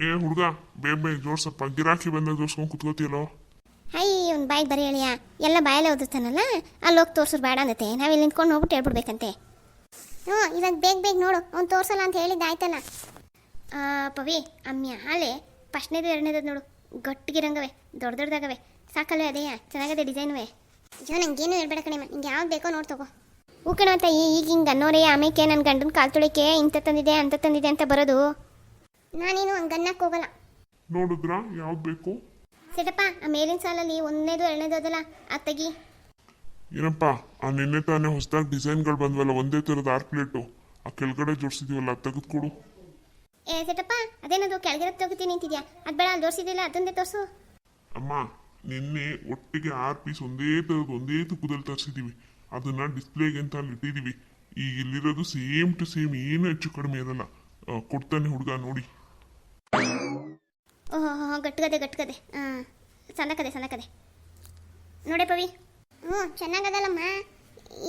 ಏ ಹುಡುಗ ಬೇಗ ಬೇಗ ಜೋಡ್ಸಪ್ಪ. ಗಿರಾಕಿ ಬಂದಾಗ ಜೋಡ್ಸ್ಕೊಂಡು ಕುತ್ಕೋತಿಯಲ್ಲೋ? ಹೈ ಇವನ್ ಬಾಯಿಗೆ ಬರೀ ಹೇಳಿಯಾ ಎಲ್ಲ ಬಾಯಲ್ಲೇ ಓದಿಸ್ತಾನಲ್ಲ ಅಲ್ಲಿ ಹೋಗಿ ತೋರ್ಸೋರು ಬೇಡ ಅಂದತೆ ನಾವಿಲ್ಲಿ ನಿಂತ್ಕೊಂಡು ಹೋಗ್ಬಿಟ್ಟು ಹೇಳ್ಬಿಡ್ಬೇಕಂತೆ. ಹ್ಞೂ ಇವಾಗ ಬೇಗ ಬೇಗ ನೋಡು. ಅವ್ನು ತೋರ್ಸಲ್ಲ ಅಂತ ಹೇಳಿದ್ದು ಆಯ್ತಲ್ಲ. ಆ, ಪವಿ ಅಮ್ಮಿಯ ಹಾಲೆ. ಫಸ್ಟ್ನೇದು ಎರಡನೇದು ನೋಡು. ಗಟ್ಟಿಗಿರಂಗವೆ ದೊಡ್ಡ ದೊಡ್ಡದಾಗವೆ ಸಾಕಲ್ಲ ಅದೇಯ? ಚೆನ್ನಾಗದೆ ಡಿಸೈನ್ವೇ? ಅಯ್ಯೋ ನಂಗೇನು ಹೇಳ್ಬೇಡ ಕಣೆ ನಿಂಗೆ ಯಾವ್ದು ಬೇಕೋ ನೋಡಿ ತಗೋ. ಹೂ ಕಣವಂತ ಈಗ ಹಿಂಗೆ ಅನ್ನೋರೇ ಆಮೇಕೆ ನನ್ನ ಗಂಡನ ಕಾಲು ತುಳಿಕೆ ಇಂಥ ತಂದಿದೆ ಅಂತ ತಂದಿದೆ ಅಂತ ಬರೋದು. ನಾನೇನು ಹಂಗೆ ಅನ್ನಕ್ಕೆ ಹೋಗಲ್ಲ. ನೋಡಿದ್ರಾ? ಯಾವ್ದು ಬೇಕು? ಸೆಟಪ್ಪ ಆ ಮೇಲಿನ ಸಾಲಲ್ಲಿ ಒಂದನೇದು ಎರಡನೇದು ಅದಲ್ಲ ಆ ತೆಗಿ. ಏನಪ್ಪ ಆ ನಿನ್ನೆ ತಾನೇ ಹೊಸದಾಗಿ ಡಿಸೈನ್ಗಳು ಬಂದ್ವಲ್ಲ ಒಂದೇ ಥರದ ಆರ್ ಪ್ಲೇಟು. ಆ ಕೆಳಗಡೆ ಜೋಡಿಸಿದೀವಲ್ಲ ಅದು ತೆಗೆದುಕೊಡು ಏ ಸೆಟಪ್ಪ ಅದೇನದು ಕೆಳಗಿರೋ ತೆಗಿತೀನಿ ನಿಂತಿದ್ಯಾ ಅದು ಬೇಡ ಅಲ್ಲಿ ತೋರಿಸಿದಿಲ್ಲ ಅದೊಂದೇ ತೋರಿಸು. ಅಮ್ಮ ನಿನ್ನೆ ಒಟ್ಟಿಗೆ ಆರು ಪೀಸ್ ಒಂದೇ ಥರದ್ದು ಒಂದೇ ತುಪ್ಪದಲ್ಲಿ ತರಿಸಿದೀವಿ. ಅದನ್ನ ಡಿಸ್ಪ್ಲೇಗೆ ಅಂತ ಅಲ್ಲಿ ಇಟ್ಟಿದೀವಿ. ಈಗ ಇಲ್ಲಿರೋದು ಸೇಮ್ ಟು ಸೇಮ್ ಏನು ಹೆಚ್ಚು ಕಡಿಮೆ ಇರಲ್ಲ. ಆ, ಕೊಡ್ತಾನೆ ಹುಡುಗ ನೋಡಿ. ಓಹೋ ಹೋ ಗಟ್ಗದೆ ಗಟ್ಗದೆ ಹಾಂ ಸಣ್ಣಕದೆ ಸಣ್ಣಕದೆ ನೋಡೆ ಪವಿ. ಹ್ಞೂ ಚೆನ್ನಾಗದಲ್ಲಮ್ಮ.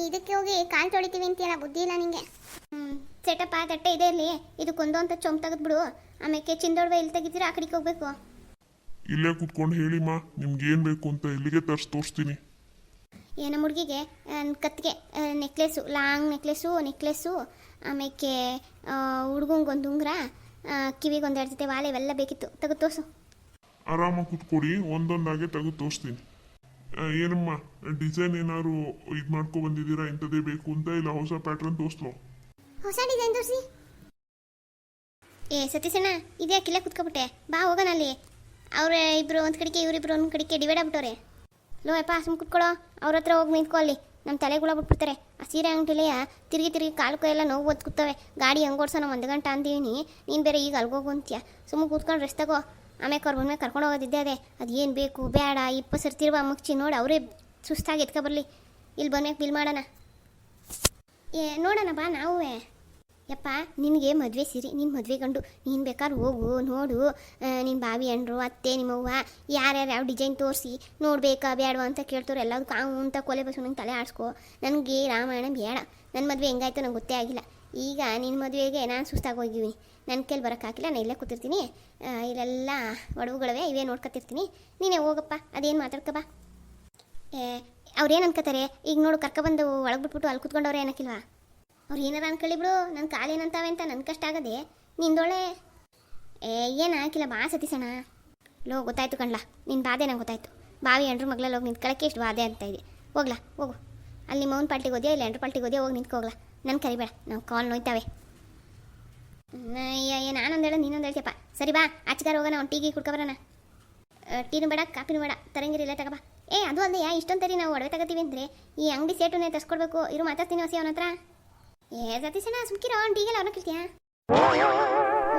ಇದಕ್ಕೆ ಹೋಗಿ ಕಾಲು ತೊಳಿತೀವಿ ಅಂತೀಯಲ್ಲ ಬುದ್ಧಿ ಇಲ್ಲ ನಿಂಗೆ. ಹ್ಞೂ ಸೆಟಪ್ಪ ತಟ್ಟೆ ಇದೆ ಇಲ್ಲಿ. ಇದಕ್ಕೊಂದು ಅಂತ ಚೊಂಬ್ ತೆಗೆದ್ಬಿಡು ಆಮೇಲೆ ಚಿಂದೊಡವೆ ಇಲ್ಲಿ ತೆಗಿದ್ರೆ ಆ ಕಡೆಗೆ ಹೋಗ್ಬೇಕು. ಇಲ್ಲೇ ಕುತ್ಕೊಂಡು ಹೇಳಿಮ್ಮ ನಿಮ್ಗೆ ಏನು ಬೇಕು ಅಂತ ಇಲ್ಲಿಗೆ ತರಿಸಿ ತೋರಿಸ್ತೀನಿ. ಏನೋ ಹುಡುಗಿಗೆ ಕತ್ತಿಗೆ ನೆಕ್ಲೆಸ್ಸು ಲಾಂಗ್ ನೆಕ್ಲೆಸ್ಸು ನೆಕ್ಲೆಸ್ಸು ಆಮೇಲೆ ಹುಡುಗಂಗೊಂದು ಉಂಗುರ ಕಿವಿಗೆ ಎರಡು ಜೊತೆ ವಾಲೆ ಇವೆಲ್ಲ ಬೇಕಿತ್ತು. ತೆಗೆದು ತೋರಿಸು. ಆರಾಮಾಗಿ ಕುತ್ಕೊಡಿ ಒಂದೊಂದಾಗೆ ತೆಗೆದು ತೋರಿಸ್ತೀನಿ. ಏನಮ್ಮ ಡಿಸೈನ್ ಏನಾದ್ರು ಇದು ಮಾಡ್ಕೊ ಬಂದಿದ್ದೀರಾ? ಇಂಥದ್ದೇ ಬೇಕು ಅಂತ ಇಲ್ಲ ಹೊಸ ಪ್ಯಾಟ್ರನ್ ತೋರಿಸ್ಲೋ? ಹೊಸ ಡಿಸೈನ್ ತೋರಿಸಿ. ಏ ಸತೀಶಣ್ಣ ಇದ್ಯಾಕಿಲ್ಲ ಕುತ್ಕೊಬಿಟ್ಟೆ. ಬಾ ಹೋಗೋಣ ಅಲ್ಲಿ. ಅವ್ರ ಇಬ್ರು ಒಂದು ಕಡೆಗೆ ಇವ್ರಿಬ್ರು ಒಂದು ಕಡೆಗೆ ಡಿವೈಡ್ ಆಗ್ಬಿಟ್ಟವ್ರೆ. ಲೋ ಅಪ್ಪ ಸುಮ್ ಕುತ್ಕೊಳ್ಳೋ ಅವ್ರ ಹತ್ರ ಹೋಗಿ ನಿಂತ್ಕೊ ಅಲ್ಲಿ. ನಮ್ಮ ತಲೆಗುಳ ಬಿಟ್ಬಿಡ್ತಾರೆ ಆ ಸೀರೆ ಅಂಗಡಿಲೆಯ ತಿರುಗಿ ತಿರುಗಿ ಕಾಲು ಎಲ್ಲ ನೋವು ಒದ್ಕುತ್ತವೆ ಗಾಡಿ ಹೆಂಗೆ ನಾವು ಒಂದು ಗಂಟೆ ಅಂದೀನಿ ನೀನು ಬೇರೆ ಈಗ ಅಲ್ಗೋಗು ಅಂತೀಯ. ಸುಮ್ಮನೆ ಕೂತ್ಕೊಂಡು ರೆಸ್ಟ್ ತಗೋ. ಆಮೇಲೆ ಅವ್ರ ಕರ್ಕೊಂಡು ಹೋಗೋದಿದ್ದೆ ಅದೇ. ಅದೇನು ಬೇಕು? ಬೇಡ ಇಪ್ಪತ್ತು ಸರ್ತಿರುವ ಮುಚ್ಚಿ ನೋಡಿ, ಅವರೇ ಸುಸ್ತಾಗಿ ಎತ್ಕೊ ಬರಲಿ. ಇಲ್ಲಿ ಬಂದ್ಮೇಲೆ ಬಿಲ್ ಮಾಡೋಣ. ಏ, ನೋಡೋಣ ಬಾ ನಾವುವೇ. ಯಪ್ಪ, ನಿನಗೆ ಮದುವೆ ಸಿರಿ ನಿನ್ನ ಮದುವೆ ಗಂಡು, ನೀನು ಬೇಕಾದ್ರೆ ಹೋಗು, ನೋಡು. ನಿನ್ನ ಬಾವಿ ಅಂಡ್ರು ಅತ್ತೆ, ನಿಮ್ಮವ್ವ ಯಾರ್ಯಾರು ಯಾವ ಡಿಸೈನ್ ತೋರಿಸಿ, ನೋಡ್ಬೇಕಾ ಬೇಡವಾ ಅಂತ ಕೇಳ್ತಾರೆ ಎಲ್ಲದಕ್ಕೂ ಆ ಅಂತ ಕೊಲೆ ಬಸ್ ನಂಗೆ ತಲೆ ಆಡಿಸ್ಕೊ. ನನಗೆ ರಾಮಾಯಣ ಬೇಡ ನನ್ನ ಮದುವೆ ಹೆಂಗಾಯ್ತು ನಂಗೆ ಗೊತ್ತೇ ಆಗಿಲ್ಲ. ಈಗ ನಿನ್ನ ಮದುವೆಗೆ ನಾನು ಸುಸ್ತಾಗಿ ಹೋಗಿವಿ ನನ್ನ ಕೈಲಿ ಬರೋಕ್ಕಾಗಿಲ್ಲ ನಾನು ಇಲ್ಲೇ ಕೂತಿರ್ತೀನಿ. ಇಲ್ಲೆಲ್ಲ ಒಡವುಗಳವೆ, ಇವೇ ನೋಡ್ಕೊತಿರ್ತೀನಿ ನೀನೇ ಹೋಗಪ್ಪ, ಅದೇನು ಮಾತಾಡ್ಕೊ ಬಾ. ಏ, ಅವ್ರೇನು ಅನ್ಕೋತಾರೆ ಈಗ ನೋಡು ಕರ್ಕೊಬಂದು ಒಳಗೆ ಬಿಟ್ಬಿಟ್ಟು ಅಲ್ಲಿ ಕುತ್ಕೊಂಡವ್ರೆ ಏನಕ್ಕಿಲ್ವಾ ಅವ್ರು ಏನಾರ ಅನ್ಕೊಳ್ಳಿ ಬಿಡು ನನ್ನ ಕಾಲೇನಂತಾವೆ ಅಂತ ನನ್ನ ಕಷ್ಟ ಆಗದೆ ನಿಂದೊಳೆ. ಏ, ಏನು ಹಾಕಿಲ್ಲ ಬಾ ಸತೀಸಣ ಲೋ, ಗೊತ್ತಾಯ್ತು ಕಣ್ಲಾ ನಿನ್ನ ಬಾಧೆ ನಂಗೆ ಗೊತ್ತಾಯ್ತು. ಬಾವಿ ಎಂಡ್ರು ಮಗ್ಳಲ್ಲಿ ಹೋಗಿ ನಿಂತ್ಕೊಳ್ಳೋಕ್ಕೆ ಎಷ್ಟು ಬಾಧೆ ಅಂತ ಇದೆ. ಹೋಗ್ಲಾ, ಹೋಗು. ಅಲ್ಲಿ ಮೌನ್ ಪಾಲ್ಟಿಗೆ ಹೋದ್ಯಾ, ಇಲ್ಲ ಎಂಡ್ರು ಪಾಲ್ಟಿಗೆ ಹೋದ್ಯಾ, ಹೋಗಿ ನಿಂತ್ಕೋಗ್ಲಾ ನನ್ನ ಕರಿಬೇಡ, ನಾವು ಕಾಲ್ ನೋಯ್ತಾವೆ. ಅಯ್ಯ ನಾನೊಂದು ಹೇಳೋ ನೀನೊಂದು ಹೇಳ್ತೀಯಪ್ಪ. ಸರಿ ಬಾ, ಆಚೆಗಾರ ಹೋಗೋಣ, ಅವ್ನು ಟೀಗಿ ಕುಡ್ಕೊಬರೋಣ ಟೀನು ಬೇಡ ಕಾಪಿನೂ ಬೇಡ ತರಂಗಿರಿಲ್ಲ ತಗೋಬಾ ಏ, ಅದು ಅಲ್ಲದೆ ಇಷ್ಟೊಂದು ತರಿ ನಾವು ಒಡವೆ ತಗೋತೀವಿ ಅಂದರೆ, ಈ ಅಂಗಡಿ ಸೇಟುನೇ ತರಿಸ್ಕೊಡ್ಬೇಕು, ಇರು ಮಾತಾಡ್ತೀನಿ ಹೊಸಿ ಅವನ ಹತ್ರ. ಏ ಸತೀಶನ ಸುಮ್ಕಿರ, ಒಂದು ಟೀಗೆಲ್ಲ ಅವನ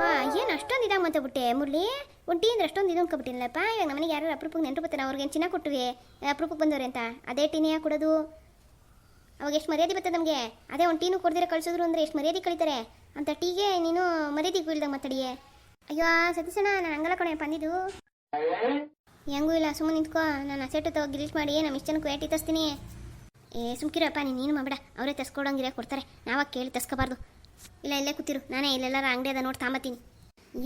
ಹಾ ಏನು ಅಷ್ಟೊಂದು ಇದಾಗ ಮತ್ತೆ ಬಿಟ್ಟೆ ಮುರಳಿ ಒಂದು ಟೀ ಅಂದ್ರೆ ಅಷ್ಟೊಂದು ಇದು ಅನ್ಕೊಬಿಟ್ಟಿಲ್ಲಪ್ಪ ಇವಾಗ ನಮ್ಮನೆಗೆ ಯಾರು ಅಪರೂಪಕ್ಕೆ ನೆನಪು ಬರ್ತಾನೆ, ಅವ್ರಿಗೆ ಚಿನ್ನ ಕೊಟ್ಟುವೆ ಅಪರೂಪಕ್ಕೆ ಬಂದವ್ರೆ ಅಂತ. ಅದೇ ಟೀನೇ ಕೊಡೋದು ಅವಾಗ ಎಷ್ಟು ಮರ್ಯಾದೆ ಬರ್ತದೆ ನಮಗೆ. ಅದೇ ಒಂದು ಟೀನು ಕೊಡ್ದಿರ ಕಳ್ಸಿದ್ರು ಅಂದರೆ ಎಷ್ಟು ಮರ್ಯಾದೆ ಕಳಿತಾರೆ. ಅಂತ ಟೀಗೆ ನೀನು ಮರ್ಯಾದೆ ಬೀಳ್ದಾಗ ಮಾತಾಡಿಯೇ. ಅಯ್ಯೋ ಸತೀಶನ ನಾನು ಹಂಗಲ್ಲ ಕಣೆ ಬಂದಿದ್ದು ಹೆಂಗೂ ಇಲ್ಲ ಸುಮ್ಮನೆ ನಿಂತ್ಕೋ. ನಾನು ಅಸೆಟ್ ತಗೋ ಗಿಲೀಟ್ ಮಾಡಿ ನಮ್ಮ ಇಷ್ಟನ ಜನಕ್ಕೆ ವೇಟಿ ತರಿಸ್ತೀನಿ. ಏ, ಸುಮ್ಕಿರಪ್ಪ, ನೀನು ನೀನು ಮಾಡಬೇಡ. ಅವರೇ ತರ್ಸ್ಕೊಡಂಗಿರ ಕೊಡ್ತಾರೆ. ನಾವಾಗ ಕೇಳಿ ತೆಸ್ಕೋಬಾರ್ದು. ಇಲ್ಲ, ಇಲ್ಲೇ ಕೂತಿರು. ನಾನೇ ಇಲ್ಲೆಲ್ಲರ ಅಂಗಡಿ ಅದ ನೋಡಿ ತಾಂಬತ್ತೀನಿ.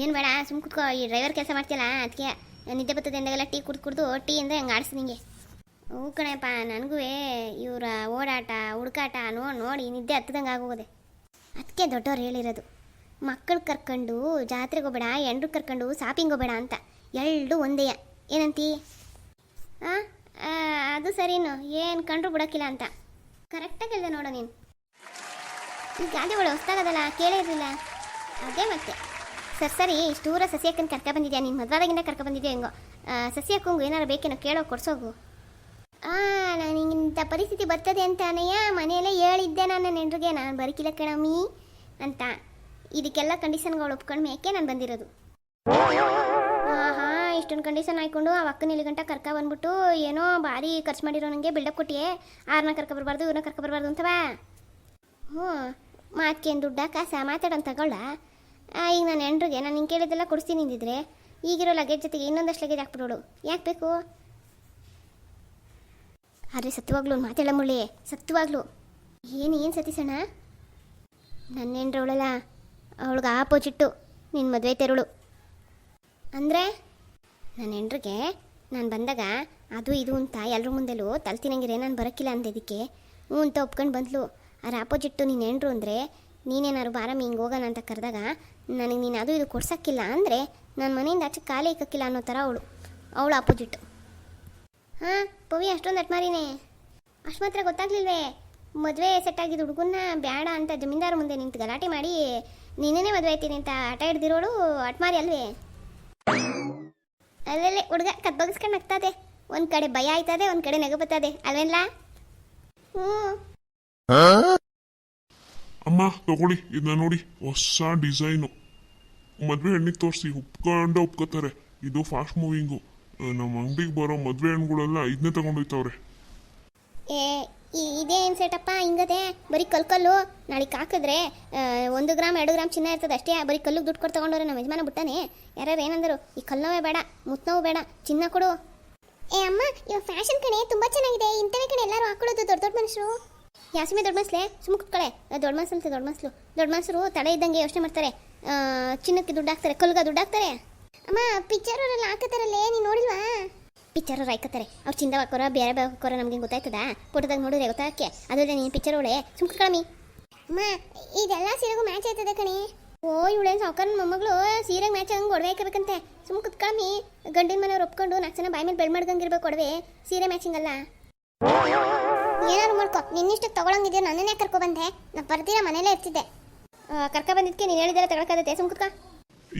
ಏನು ಬೇಡ, ಸುಮ್ ಕುತ್ಕೋ. ಈ ಡ್ರೈವರ್ ಕೆಲಸ ಮಾಡ್ತೀಯಲ್ಲ ಅದಕ್ಕೆ ನಿದ್ದೆ ಬರ್ತದೆ ಅಂದಾಗೆಲ್ಲ ಟೀ ಕುಡ್ದು ಕುಡ್ದು ಟೀ ಅಂದರೆ ಹಂಗೆ ಆಡಿಸಿ ನಿಂಗೆ? ಹ್ಞೂ ಕಣಪ್ಪ, ನನಗೂ ಇವರ ಓಡಾಟ, ಹುಡುಕಾಟ ನೋಡಿ ನೋಡಿ ನಿದ್ದೆ ಹತ್ತದಂಗೆ ಆಗೋದೆ ಅದಕ್ಕೆ ದೊಡ್ಡವ್ರು ಹೇಳಿರೋದು. ಮಕ್ಕಳು ಕರ್ಕೊಂಡು ಜಾತ್ರೆಗೆ ಹೋಗಬೇಡ ಎಂಡ್ರು ಕರ್ಕೊಂಡು ಶಾಪಿಂಗ್ ಹೋಗಬೇಡ ಅಂತ. ಎರಡು ಒಂದೇಯ ಏನಂತೀ? ಆ? ಅದು ಸರಿನು. ಏನು ಕಂಡ್ರು ಬಿಡೋಕ್ಕಿಲ್ಲ ಅಂತ. ಕರೆಕ್ಟಾಗಿ ಹೇಳಿದೆ ನೋಡು ನೀನು. ಈ ಗಾದೆಗಳು ಹೊಸ್ತಾಗದಲ್ಲ ಕೇಳೇ ಇರಲಿಲ್ಲ. ಅದೇ ಮತ್ತೆ. ಸರ್, ಸರಿ, ಇಷ್ಟು ದೂರ ಸಸ್ಯಕ್ಕನ್ನು ಕರ್ಕ ಬಂದಿದ್ಯಾ? ನೀನು ಮದುವಾದಾಗಿಂದ ಕರ್ಕ ಬಂದಿದ್ಯಾ ಹೆಂಗೋ? ಸಸ್ಯಕ್ಕಂಗು ಏನಾರು ಬೇಕೇನೋ ಕೇಳೋ, ಕೊಡ್ಸೋಗು. ಆ, ನಾನು ಇಂಥ ಪರಿಸ್ಥಿತಿ ಬರ್ತದೆ ಅಂತ ಅನಯ್ಯ, ಮನೆಯಲ್ಲೇ ಹೇಳಿದ್ದೆ ನನ್ನ ಹೆಂಡ್ರಿಗೆ ನಾನು ಬರಕಿಲ್ಲ ಕಣಮ್ಮಿ ಅಂತ. ಇದಕ್ಕೆಲ್ಲ ಕಂಡೀಷನ್ಗಳು ಒಪ್ಕೊಂಡು ಮೇಕೆ ನಾನು ಬಂದಿರೋದು. ಆಹಾ ಇಷ್ಟೊಂದು ಕಂಡೀಷನ್ ಹಾಕೊಂಡು ಆ ಅಕ್ಕನ ಇಲ್ಲಿ ಕರ್ಕ ಬಂದ್ಬಿಟ್ಟು ಏನೋ ಭಾರಿ ಖರ್ಚು ಮಾಡಿರೋ ನನಗೆ ಬಿಲ್ಡಪ್ ಕೊಟ್ಟಿಯೇ. ಆರನ್ನ ಕರ್ಕ ಬರಬಾರ್ದು ಇವ್ರನ್ನ ಕರ್ಕ ಬರಬಾರ್ದು ಅಂತವ ಹ್ಞೂ, ಮಾತ್ಕೇನು ದುಡ್ಡ ಕಾಸ ಮಾತಾಡೋಣ ತಗೊಳ್ಳ. ಈಗ ನಾನು ಎಂಡ್ರಿಗೆ ನಾನು ಹಿಂಗೆ ಕೇಳಿದ್ದೆಲ್ಲ ಕೊಡಿಸ್ತೀನಿ ನಿಂದಿದ್ರೆ ಈಗಿರೋ ಲಗೇಜ್ ಜೊತೆಗೆ ಇನ್ನೊಂದಷ್ಟು ಲಗೇಜ್ ಹಾಕ್ಬಿಡೋಳು ಯಾಕೆ ಬೇಕು? ಆದರೆ ಸತ್ವಾಗ್ಲು ಒಂದು ಮಾತಾಡ ಮುಳ್ಳಿ ಸತ್ಯವಾಗ್ಲು ಏನು ಏನು ಸತೀಸಣ್ಣ ನನ್ನ ಹೆಂಡ್ರವಳಲ್ಲ ಅವಳಿಗೆ ಆಪೋಸಿಟ್ಟು ನಿನ್ನ ಮದುವೆ ತೆರಳು. ಅಂದರೆ? ನನ್ನ ಹೆಂಡ್ರಿಗೆ ನಾನು ಬಂದಾಗ ಅದು ಇದು ಅಂತ ಎಲ್ಲರ ಮುಂದೆಲೂ ತಲೆ ತಿನ್ನಂಗಿರೆ ನಾನು ಬರೋಕ್ಕಿಲ್ಲ ಅಂದಿದ್ದಕ್ಕೆ. ಹ್ಞೂ ಅಂತ ಒಪ್ಕೊಂಡು ಬಂದ್ಲು. ಅದ್ರ ಆಪೋಸಿಟ್ಟು ನೀನು ಹೆಂಡ್ರು ಅಂದರೆ ನೀನೇನಾದ್ರು ಬಾರಮ್ಮ ಹಿಂಗೆ ಹೋಗೋಣ ಅಂತ ಕರೆದಾಗ ನನಗೆ ನೀನು ಅದು ಇದು ಕೊಡ್ಸೋಕ್ಕಿಲ್ಲ ಅಂದರೆ ನಾನು ಮನೆಯಿಂದ ಆಚೆ ಖಾಲಿ ಇಕ್ಕಕ್ಕಿಲ್ಲ ಅನ್ನೋ ಥರ ಅವಳು. ಅವಳು ಆಪೋಸಿಟ್ಟು ಹಾಂ, ಪವಿ, ಅಷ್ಟೊಂದು ಅಟ್ಮಾರಿನೇ. ಅಷ್ಟು ಮಾತ್ರ ಗೊತ್ತಾಗ್ಲಿಲ್ವೇ? ಮದುವೆ ಸೆಟ್ ಆಗಿದ್ದು ಹುಡುಗನ್ನ ಬೇಡ ಅಂತ ಜಮೀನ್ದಾರ ಮುಂದೆ ನಿಂತು ಗಲಾಟೆ ಮಾಡಿ ನೀನೇ ಮದುವೆ ಆಯ್ತೀನಿ ಅಂತ ಆಟ ಹಿಡ್ದಿರೋಳು ಅಟ್ಮಾರಿ ಅಲ್ವೇ? ಅಲ್ಲಲ್ಲೇ ಹುಡುಗ ಕಬ್ಬಗಿಸ್ಕೊಂಡು ನಗ್ತದೆ. ಒಂದು ಕಡೆ ಭಯ ಆಯ್ತದೆ ಒಂದು ಕಡೆ ನಗು ಬರ್ತದೆ ಅಲ್ವೇನ್ಲ? ಹ್ಞೂ. ಅಮ್ಮ ತಗೊಳ್ಳಿ. ಇದನ್ನ ನೋಡಿ ಹೊಸ ಡಿಸೈನು. ಮದ್ವೆ ಹೆಣ್ಣಿಗೆ ತೋರಿಸಿ ಉಪ್ಕೊಂಡ ಒಪ್ಕೋತಾರೆ ಇದು ಫಾಸ್ಟ್ ಮೂವಿಂಗು ನಮ್ಮ ಅಂಗಡಿಗೆ ಬರೋ ಮದ್ವೆ ಹಣ್ಣುಗಳೆಲ್ಲ ಇದನ್ನೇ ತಗೊಂಡೋಯ್ತವ್ರೆ ಏ ಇದೇನ್ ಸೆಟಪ್ಪ ಹಿಂಗದೆ ಬರೀ ಕಲ್ ಕಲ್ಲು ನಾಳೆಗೆ ಹಾಕಿದ್ರೆ ಒಂದು ಗ್ರಾಮ್ ಎರಡು ಗ್ರಾಮ್ ಚಿನ್ನ ಇರ್ತದೆ ಅಷ್ಟೇ. ಬರೀ ಕಲ್ಲು ದುಡ್ಡು ಕೊಟ್ಟು ತೊಗೊಂಡವ್ರೆ ನಮ್ಮ ಯಜಮಾನ ಬಿಟ್ಟಾನೆ. ಯಾರ್ಯಾರು ಏನಂದರು ಈ ಕಲ್ಲೋವೇ ಬೇಡ ಮುತ್ನೋವು ಬೇಡ ಚಿನ್ನ ಕೊಡು. ಏ ಅಮ್ಮ ಇವಾಗ ಫ್ಯಾಷನ್ ಕಣೆ ತುಂಬ ಚೆನ್ನಾಗಿದೆ. ಇಂಥವೇ ಕಣೆ ಎಲ್ಲರೂ ಹಾಕೊಳ್ಳೋದು ದೊಡ್ಡ ದೊಡ್ಡ ಮನುಷ್ಯರು ಯಾಸಿಮೆ ದೊಡ್ಡ ಮನ್ಸ್ಲೆ ಸುಮ್ಮ ಕುತ್ಕೊಳ್ಳೆ ದೊಡ್ಡ ಮನ್ಸು ಅಂತ ದೊಡ್ಡ ಮನ್ಸಲು. ದೊಡ್ಡ ಮನ್ಸರು ತಡೆ ಇದ್ದಂಗೆ ಯೋಚನೆ ಮಾಡ್ತಾರೆ. ಚಿನ್ನಕ್ಕೆ ದುಡ್ಡು ಹಾಕ್ತಾರೆ ಕಲ್ಗ ದುಡ್ಡು ಹಾಕ್ತಾರೆ. ಅಮ್ಮ ಪಿಕ್ಚರ್ ಅವರೆಲ್ಲ ಹಾಕತ್ತಾರಲ್ಲೇ ನೀನು ನೋಡಿಲ್ವಾ? ಪಿಕ್ಚರ್ ಅವ್ರು ಹಾಕೋತಾರೆ ಅವ್ರು ಚಿಂದ ಹಾಕೋರ ಬೇರೆ ಬೇರೆ ಹಾಕೋರ ನಮ್ಗೆ ಗೊತ್ತಾಯ್ತದ? ಫೋಟೋದಾಗ ನೋಡಿದ್ರೆ ಗೊತ್ತಾಗಕ್ಕೆ. ಅದಲ್ಲದೆ ನೀನು ಪಿಕ್ಚರ್ ಒಳೆ ಸುಮ್ಕ ಕಳಮಿ ಅಮ್ಮ ಇದೆಲ್ಲ ಸೀರೆಗೂ ಮ್ಯಾಚ್ ಆಯ್ತದ ಕಣಿ? ಓ ಇವಳೇನು ಸಾವುಕಾರನ ಮೊಮ್ಮಗಳು. ಸೀರೆಗೆ ಮ್ಯಾಚ್ ಆಗಂಗೆ ಒಡವೆ ಹಾಕಬೇಕಂತೆ. ಸುಮ್ ಕುತ್ಕಳಮಿ. ಗಂಡಿನ ಮನೆಯವ್ರು ಒಪ್ಕೊಂಡು ನಾಲ್ಕು ಜನ ಬಾಯಿ ಮೇಲೆ ಬೆಳ್ ಮಾಡ್ದಂಗಿರ್ಬೇಕು ಒಡವೆ. ಸೀರೆ ಮ್ಯಾಚಿಂಗ್ ಅಲ್ಲ. ಏನಾದ್ರು ಮಾಡ್ಕೊ. ನಿನ್ನಿಷ್ಟಕ್ಕೆ ತಗೊಳಂಗಿದ್ಯಾ ನನ್ನನ್ನೇ ಕರ್ಕೊ ಬಂದೆ. ನಾ ಬರ್ದಿರ ಮನೇಲೇ ಇರ್ತಿದ್ದೆ. ಕರ್ಕ ಬಂದಿದ್ದಕ್ಕೆ ನೀನು ಹೇಳಿದ್ರೆ ತಗೊಳಕ್ಕಾಗತ್ತೆ. ಸುಮ್ ಕುತ್ಕ.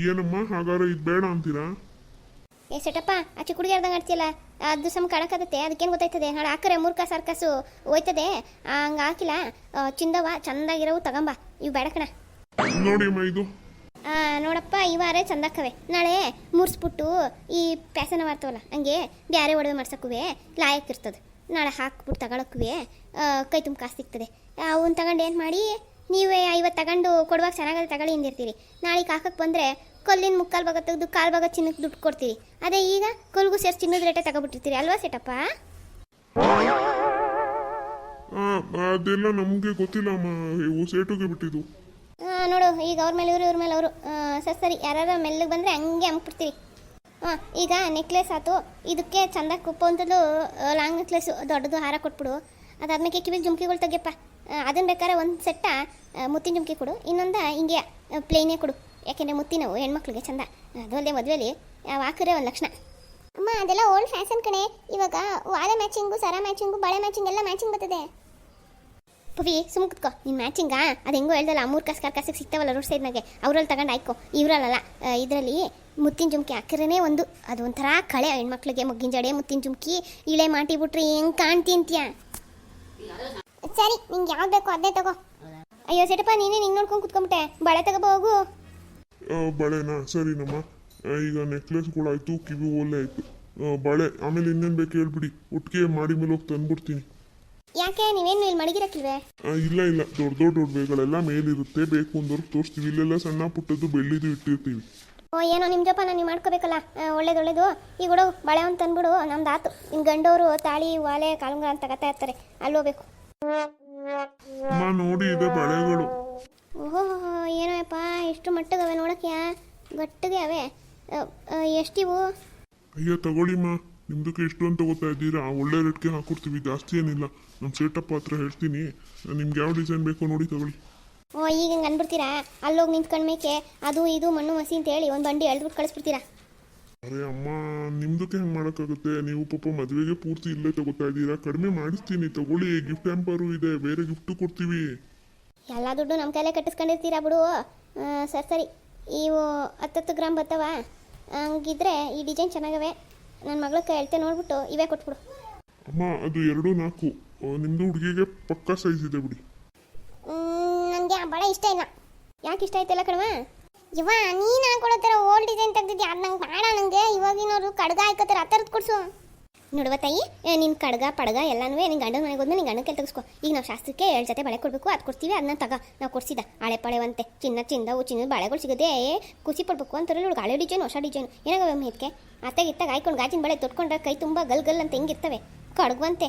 ಏನಮ್ಮ ಹಾಗಾದ್ರೆ ಇದು ಬೇಡ ಅಂತೀರಾ? ಏ ಸೆಟಪ್ಪ ಆ ಚಿಕ್ಕ ಹುಡುಗಿ ಆಡ್ತಿಯಲ್ಲ? ಅದು ಸಮ ಕಾಣಕ್ಕಾಗತ್ತೆ ಅದಕ್ಕೇನು ಗೊತ್ತಾಯ್ತದೆ? ನಾಳೆ ಹಾಕರೆ ಮೂರ್ಖ ಸರ್ಕಸು ಹೋಯ್ತದೆ. ಹಂಗೆ ಹಾಕಿಲ್ಲ. ಚಿಂದವ ಚಂದಾಗಿರೋವು ತಗೊಂಬ. ಇವು ಬೇಡಕಣ ನೋಡಿ ಇದು. ಆ, ನೋಡಪ್ಪ ಈ ವಾರ ಚಂದಾಕವೆ ನಾಳೆ ಮುರ್ಸ್ಬಿಟ್ಟು ಈ ಪ್ಯಾಸನ ಮಾಡ್ತವಲ್ಲ ಹಂಗೆ ಬ್ಯಾರೆ ಒಡವೆ ಮಾಡ್ಸಕ್ಕುವೆ ಲಾಯಕ್ ಇರ್ತದೆ. ನಾಳೆ ಹಾಕ್ಬಿಟ್ಟು ತಗೊಳಕ್ಕುವೆ ಕೈ ತುಂಬ ಕಾಸು ಸಿಗ್ತದೆ. ಅವನ್ನ ತಗೊಂಡು ಏನು ಮಾಡಿ? ನೀವೇ ಐವತ್ತು ತಗೊಂಡು ಕೊಡುವಾಗ ಚೆನ್ನಾಗದೆ ತಗೊಳ್ಳಿ ಹಿಂದಿರ್ತೀರಿ ನಾಳೆ ಹಾಕಕ್ಕೆ ಬಂದರೆ ಕಲ್ಲಿನ ಮುಕ್ಕಾಲು ಭಾಗ ತೆಗೆದು ಕಾಲು ಭಾಗ ಚಿನ್ನಕ್ಕೆ ದುಡ್ಡು ಕೊಡ್ತೀರಿ. ಅದೇ ಈಗ ಕಲ್ಗೂ ಸೇರಿಸಿ ಚಿನ್ನದ ರೇಟೆ ತಗೊಬಿಟ್ಟಿರ್ತೀರಿ ಅಲ್ವಾ ಸೆಟಪ್ಪ? ಅದೆಲ್ಲ ನಮಗೆ ಗೊತ್ತಿಲ್ಲ ಅಮ್ಮ ಸೇಟುಗೆ ಬಿಟ್ಟಿದ್ದು. ನೋಡು ಈಗ ಅವ್ರ ಮೇಲೆ ಇವರು ಇವ್ರ ಮೇಲೆ ಅವರು. ಸರಿ ಸರಿ ಯಾರು ಮೆಲ್ಲಗೆ ಬಂದರೆ ಹಂಗೆ ಅಮ್ಬಿಡ್ತೀರಿ ಹಾಂ ಈಗ ನೆಕ್ಲೆಸ್ ಆಯ್ತು ಇದಕ್ಕೆ ಚಂದ ಕುಪ್ಪು ಅಂತದ್ದು ಲಾಂಗ್ ನೆಕ್ಲೆಸ್ ದೊಡ್ಡದು ಹಾರ ಕೊಟ್ಬಿಡು. ಅದಾದ್ಮೇಲೆ ಕಿವಿ ಜುಮ್ಕಿಗಳು ತೆಗಿಯಪ್ಪ. ಅದನ್ನು ಬೇಕಾದ್ರೆ ಒಂದು ಸೆಟ್ಟ ಮುತ್ತಿನ ಜುಮ್ಕಿ ಕೊಡು ಇನ್ನೊಂದು ಹಿಂಗೆ ಪ್ಲೇನೇ ಕೊಡು. ಯಾಕೆಂದರೆ ಮುತ್ತಿನವು ಹೆಣ್ಮಕ್ಳಿಗೆ ಚಂದ. ಅದು ಅಲ್ಲದೆ ಮದುವೆಲಿ ಹಾಕಿದ್ರೆ ಒಂದು ಲಕ್ಷಣ. ಅಮ್ಮ ಅದೆಲ್ಲ ಓಲ್ಡ್ ಫ್ಯಾಷನ್ ಕಣೆ. ಇವಾಗ ವಾರ ಮ್ಯಾಚಿಂಗು ಸರ ಮ್ಯಾಚಿಂಗು ಬಳೆ ಮ್ಯಾಚಿಂಗ್ ಎಲ್ಲ ಮ್ಯಾಚಿಂಗ್ ಬರ್ತದೆ. ಪವಿ ಸುಮ್ ಕುತ್ಕೋ. ನಿನ್ ಮ್ಯಾಚಿಂಗಾ ಅದು ಹೆಂಗೋ ಹೇಳ್ದಲ್ಲ ಮೂರು ಕಾಸು ಕಾರ್ ಕಾಸಿಗೆ ಸಿಗ್ತಾವಲ್ಲ ರೋಡ್ ಸೈಡ್ನಾಗೆ ಅವ್ರಲ್ಲಿ ತಗೊಂಡು ಆಯ್ಕೋ ಇವ್ರಲ್ಲ ಇದರಲ್ಲಿ ಮುತ್ತಿನ ಜುಮ್ಕಿ ಹಾಕಿರೇ ಒಂದು. ಅದು ಒಂಥರ ಕಳೆ ಹೆಣ್ಮಕ್ಳಿಗೆ ಮುಗ್ಗಿನ ಜಡೆ ಮುತ್ತಿನ ಜುಮ್ಕಿ. ಇಳೆ ಮಾಟಿ ಬಿಟ್ರಿ ಹೆಂಗ್ ಕಾಣ್ತಿಂತ್ಯ? ಸರಿ ನಿಂಗೆ ಯಾವ್ದು ಬೇಕೋ ಅದೇ ತಗೋ. ಅಯ್ಯೋ ಸೆಟಪ್ಪ ನೀನೇ ನಿಂಗೆ ನೋಡ್ಕೊಂಡು ಕುತ್ಕೊಂಬಿಟ್ಟೆ. ಬಳೆ ತಗೋಬ ಹೋಗು. ಆ, ಬಳೆನಾ? ಸರಿನಮ್ಮ ಈಗ ಆಯ್ತು ಕಿವಿ ಓಲೆ ಆಯ್ತು. ಬಳೆ ಆಮೇಲೆ ಇನ್ನೇನು ಬೇಕು ಹೇಳ್ಬಿಡಿ. ಒಟ್ಟಿಗೆ ಮಾಡಿ ಮೇಲೆ ಹೋಗಿ ತಂದ್ಬಿಡ್ತೀನಿ. ಯಾಕೆ? ನೀವೇನು ಇಲ್ಲಿ ಮಡಗಿರಕ್ಕಿಲ್ವೇ? ಇಲ್ಲ ಇಲ್ಲ. ದೊಡ್ಡ ದೊಡ್ಡ ಒಡವೆಗಳೆಲ್ಲ ಮೇಲಿರುತ್ತೆ. ಬೇಕು ಅಂದವ್ರಿಗೆ ತೋರಿಸ್ತೀವಿ. ಇಲ್ಲೆಲ್ಲ ಸಣ್ಣ ಪುಟ್ಟದ್ದು ಬೆಳ್ಳಿದು ಇಟ್ಟಿರ್ತೀವಿ. ಓ ಏನೋ ನಿಮ್ಮ ಜೋಪಾನ ನೀವು ಮಾಡ್ಕೋಬೇಕಲ್ಲ? ಒಳ್ಳೇದು ಒಳ್ಳೇದು ಈಗ ಹುಡು ಬಳೆ ಅಂತ ತಂದ್ಬಿಡು. ನಮ್ದು ಆತು ಇನ್ನು ಗಂಡವರು ತಾಳಿ ವಾಲೆ ಕಾಲುಂಗ್ರ ಅಂತ ಕತೆ ಇರ್ತಾರೆ ಅಲ್ಲಿ ಹೋಗ್ಬೇಕು. ನೋಡಿ ಇದೆ ಬಳೆಗಳು. ಓಹೋ ಏನೋ ಅಪ್ಪ ಎಷ್ಟು ಮಟ್ಟಗವೆ ನೋಡಕ್ಕೆ ಗಟ್ಟಿಗೆ ಅವೆ. ಎಷ್ಟಿವು? ಅಯ್ಯ ತಗೊಳ್ಳಿಮ್ಮ. ನಿಮ್ದಕ್ಕೆ ಎಷ್ಟು ಅಂತ ತಗೋತಾ ಇದ್ದೀರಾ? ಒಳ್ಳೆ ರೇಟ್ಗೆ ಹಾಕೊಡ್ತೀವಿ ಜಾಸ್ತಿ ಏನಿಲ್ಲ. ನಮ್ಮ ಸೇಟಪ್ಪ ಹತ್ರ ಹೇಳ್ತೀನಿ. ನಿಮ್ಗೆ ಯಾವ ಡಿಸೈನ್ ಬೇಕೋ ನೋಡಿ ತಗೊಳ್ಳಿ. ಓ ಈಗ ಹಿಂಗೆ ಅಂದ್ಬಿಡ್ತೀರಾ? ಅಲ್ಲೋಗಿ ನಿಂತ್ಕೊಂಡ್ಮೇಕೆ ಅದು ಇದು ಮಣ್ಣು ಮಸಿ ಅಂತ ಹೇಳಿ ಒಂದು ಬಂಡಿ ಎಳ್ದ್ಬಿಟ್ಟು ಕಳಿಸ್ಬಿಡ್ತೀರಾ? ಅರೆ ಅಮ್ಮ ನಿಮ್ದಕ್ಕೆ ಹೆಂಗೆ ಮಾಡೋಕ್ಕಾಗುತ್ತೆ? ನೀವು ಪಾಪ ಮದುವೆಗೆ ಪೂರ್ತಿ ಇಲ್ಲೇ ತಗೋತಾ ಇದ್ದೀರಾ? ಕಡಿಮೆ ಮಾಡಿಸ್ತೀನಿ. ತಗೊಳ್ಳಿ ಗಿಫ್ಟ್ ಹ್ಯಾಂಪರು ಇದೆ ಬೇರೆ ಗಿಫ್ಟು ಕೊಡ್ತೀವಿ. ಎಲ್ಲ ದುಡ್ಡು ನಮ್ಮ ಕೈಲೇ ಕಟ್ಟಿಸ್ಕೊಂಡಿರ್ತೀರಾ ಬಿಡು. ಸರಿ ಸರಿ. ಇವು ಹತ್ತತ್ತು ಗ್ರಾಮ್ ಬರ್ತಾವ ಹಂಗಿದ್ರೆ ಈ ಡಿಸೈನ್ ಚೆನ್ನಾಗವೆ. ನನ್ನ ಮಗಳ ಕೈ ಹೇಳ್ತೆ ನೋಡ್ಬಿಟ್ಟು ಇವೇ ಕೊಟ್ಬಿಡು. ಅಮ್ಮ ಅದು ಎರಡು ನಾಲ್ಕು. ನಿಮ್ಮದು ಹುಡುಗಿಗೆ ಪಕ್ಕ ಸೈಜ್ ಇದೆ ಬಿಡಿ. ನನಗೆ ಆ ಬಳೆ ಇಷ್ಟ ಇಲ್ಲ. ಯಾಕೆ ಇಷ್ಟ ಆಯ್ತಲ್ಲ ಕಣವ ಇವ ನೀನು ಹಾಕೊಡೋ ಥರ ಓಲ್ಡ್ ಡಿಸೈನ್ ತೆಗ್ದಿದ್ಯಾ? ಅದು ನಂಗೆ ಬೇಡ ನನಗೆ ಇವಾಗಿನವರು ಕಡ್ಗ ಹಾಕೋತಾರೆ ಆ ಥರದ್ದು ಕೊಡ್ಸು. ನೋಡುವ ತಾಯಿ. ನಿನ್ನ ಕಡ್ಗ ಪಡ್ಗ ಎಲ್ಲಾನು ನಿನ್ನ ಗಂಡನ ಮನೆಗೆ ಹೋದ್ಮೇಲೆ ನಿನ್ನ ಗಂಡನ ಕೈ ತೆಗೆಸ್ಕೊ ಈಗ ನಾವು ಶಾಸ್ತ್ರಕ್ಕೆ ಎರಡ್ ಜೊತೆ ಬಳೆ ಕೊಡಬೇಕು ಅದು ಕೊಡ್ತೀವಿ ಅದನ್ನ ತಗ. ನಾವು ಕೊಡ್ಸಿದ ಹಳೆ ಪಳೆವಂತೆ. ಚಿನ್ನ ಚಿಂದವು ಚಿನ್ನದ ಬಳೆಗಳು ಸಿಗದೆ ಖುಷಿ ಪಡ್ಬೇಕು ಅಂತಾರೆ ನೋಡು. ಹಳೆ ಡಿಸೈನ್ ಹೊಸ ಡಿಜೈನ್. ಏನಾಗವೆ ಇದಕ್ಕೆ ಅತ್ತಾಗ ಇತ್ತಾಗ ಹಾಯ್ಕೊಂಡು ಗಾಜಿನ ಬಳೆ ತೊಟ್ಕೊಂಡ್ರೆ ಕೈ ತುಂಬ ಗಲ್ ಗಲ್ ಅಂತ ಹೆಂಗಿರ್ತವೆ. ಕಡ್ಗುವಂತೆ.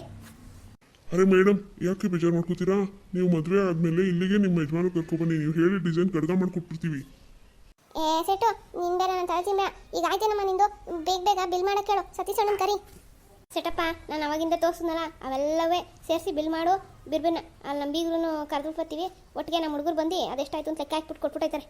ಅರೆ ಮೇಡಮ್ ಯಾಕೆ ಬೇಜಾರು ಮಾಡ್ಕೋತೀರಾ? ನೀವು ಮದುವೆ ಆದಮೇಲೆ ಇಲ್ಲಿಗೆ ನಿಮ್ಮ ಯಜಮಾನ ಕರ್ಕೊಬನ್ನಿ ನೀವು ಹೇಳಿ ಡಿಸೈನ್ ಕಡ್ಗ ಮಾಡ್ಕೊಟ್ಬಿಡ್ತೀವಿ. ಏ ಸೆಟ್ಟು ನಿನ್ ಬೇರೆ ನನ್ನ ಈಗ ಆಯ್ತೇನಮ್ಮ ನಿಂದು? ಬೇಗ ಬೇಗ ಬಿಲ್ ಮಾಡಕ್ಕೆ ಹೇಳು. ಸತೀಶ್ ಅಣ್ಣನ ಕರಿ. ಸೆಟಪ್ಪ, ನಾನು ಅವಾಗಿಂದ ತೋರಿಸಿದ್ನಲ್ಲ ಅವೆಲ್ಲವೇ ಸೇರಿಸಿ ಬಿಲ್ ಮಾಡು. ಬಿರ್ಬಿನ ಅಲ್ಲಿ ನಮ್ಮ ಕರೆದು ಬರ್ತೀವಿ. ಒಟ್ಟಿಗೆ ನಮ್ಮ ಹುಡುಗರು ಬಂದು ಅದೆಷ್ಟಾಯ್ತು ಅಂತ ಲೆಕ್ಕ ಹಾಕ್ಬಿಟ್ಟು ಕೊಟ್ಬಿಟ್ಟೈತಾರೆ